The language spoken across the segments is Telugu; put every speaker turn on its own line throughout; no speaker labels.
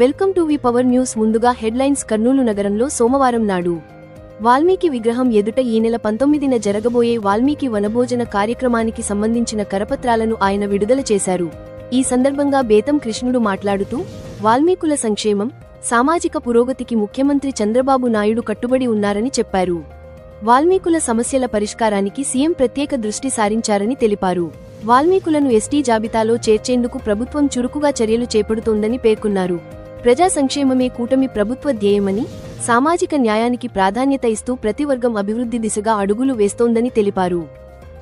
Welcome to V power news ముందుగా హెడ్లైన్స్ కర్నూలు నగరంలో సోమవారం నాడు. వాల్మీకి విగ్రహం ఎదుట ఈ నెల పంతొమ్మిదిన జరగబోయే వాల్మీకి వనభోజన కార్యక్రమానికి సంబంధించిన కరపత్రాలను ఆయన విడుదల చేశారు. ఈ సందర్భంగా బేతం కృష్ణుడు మాట్లాడుతూ వాల్మీకుల సంక్షేమం సామాజిక పురోగతికి ముఖ్యమంత్రి చంద్రబాబు నాయుడు కట్టుబడి ఉన్నారని చెప్పారు. వాల్మీకుల సమస్యల పరిష్కారానికి సీఎం ప్రత్యేక దృష్టి సారించారని తెలిపారు. వాల్మీకులను ఎస్టీ జాబితాలో చేర్చేందుకు ప్రభుత్వం చురుకుగా చర్యలు చేపడుతోందని పేర్కొన్నారు. ప్రజా సంక్షేమమే కూటమి ప్రభుత్వ ధ్యేయమని సామాజిక న్యాయానికి ప్రాధాన్యత ఇస్తూ ప్రతి వర్గం అభివృద్ధి దిశగా అడుగులు వేస్తోందని తెలిపారు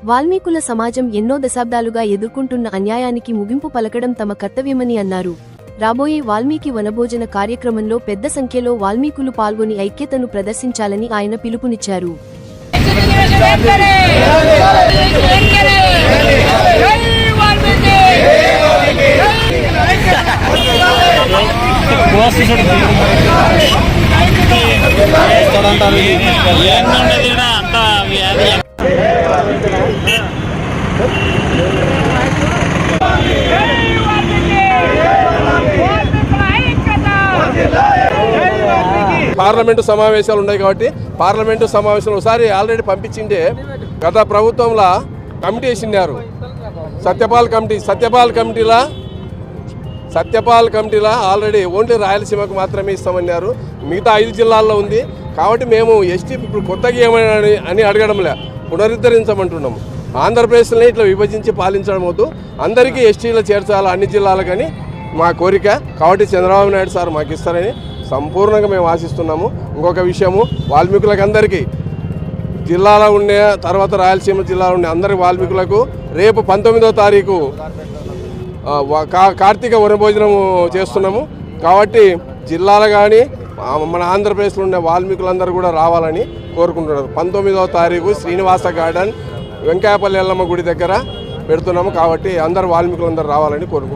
వాల్మీకుల సమాజం ఎన్నో దశాబ్దాలుగా ఎదుర్కొంటున్న అన్యాయానికి ముగింపు పలకడం తమ కర్తవ్యమని అన్నారు రాబోయే వాల్మీకి వనభోజన కార్యక్రమంలో పెద్ద సంఖ్యలో వాల్మీకులు పాల్గొని ఐక్యతను ప్రదర్శించాలని ఆయన పిలుపునిచ్చారు
పార్లమెంటు సమావేశాలు ఉన్నాయి కాబట్టి పార్లమెంటు సమావేశం ఒకసారి ఆల్రెడీ పంపించిండే. గత ప్రభుత్వంలో కమిటీ వేసిండారు. సత్యపాల్ కమిటీ సత్యపాల్ కమిటీలా సత్యపాల్ కమిటీలా ఆల్రెడీ ఓన్లీ రాయలసీమకు మాత్రమే ఇస్తామన్నారు మిగతా ఐదు జిల్లాల్లో ఉంది. కాబట్టి మేము ఎస్టీ ఇప్పుడు కొత్తగా ఏమైనా అని- అడగడంలే. పునరుద్ధరించమంటున్నాము. ఆంధ్రప్రదేశ్ని ఇట్లా విభజించి పాలించడం వద్దు. అందరికీ ఎస్టీలో చేర్చాలి అన్ని జిల్లాలకని మా కోరిక. కాబట్టి చంద్రబాబు నాయుడు సార్ మాకు ఇస్తారని సంపూర్ణంగా మేము ఆశిస్తున్నాము. ఇంకొక విషయము వాల్మీకులకు అందరికీ జిల్లాలో ఉండే తర్వాత రాయలసీమ జిల్లాలో ఉండే అందరి వాల్మీకులకు రేపు పంతొమ్మిదో తారీఖు కార్తీక వనభోజనం చేస్తున్నాము. కాబట్టి జిల్లాలో కానీ మన ఆంధ్రప్రదేశ్లో ఉండే వాల్మీకులందరూ కూడా రావాలని కోరుకుంటున్నారు. పంతొమ్మిదవ తారీఖు శ్రీనివాస గార్డెన్ వెంకాయపల్లి ఎల్లమ్మ గుడి దగ్గర పెడుతున్నాము. కాబట్టి అందరు వాల్మీకులందరూ రావాలని కోరుకుంటున్నారు.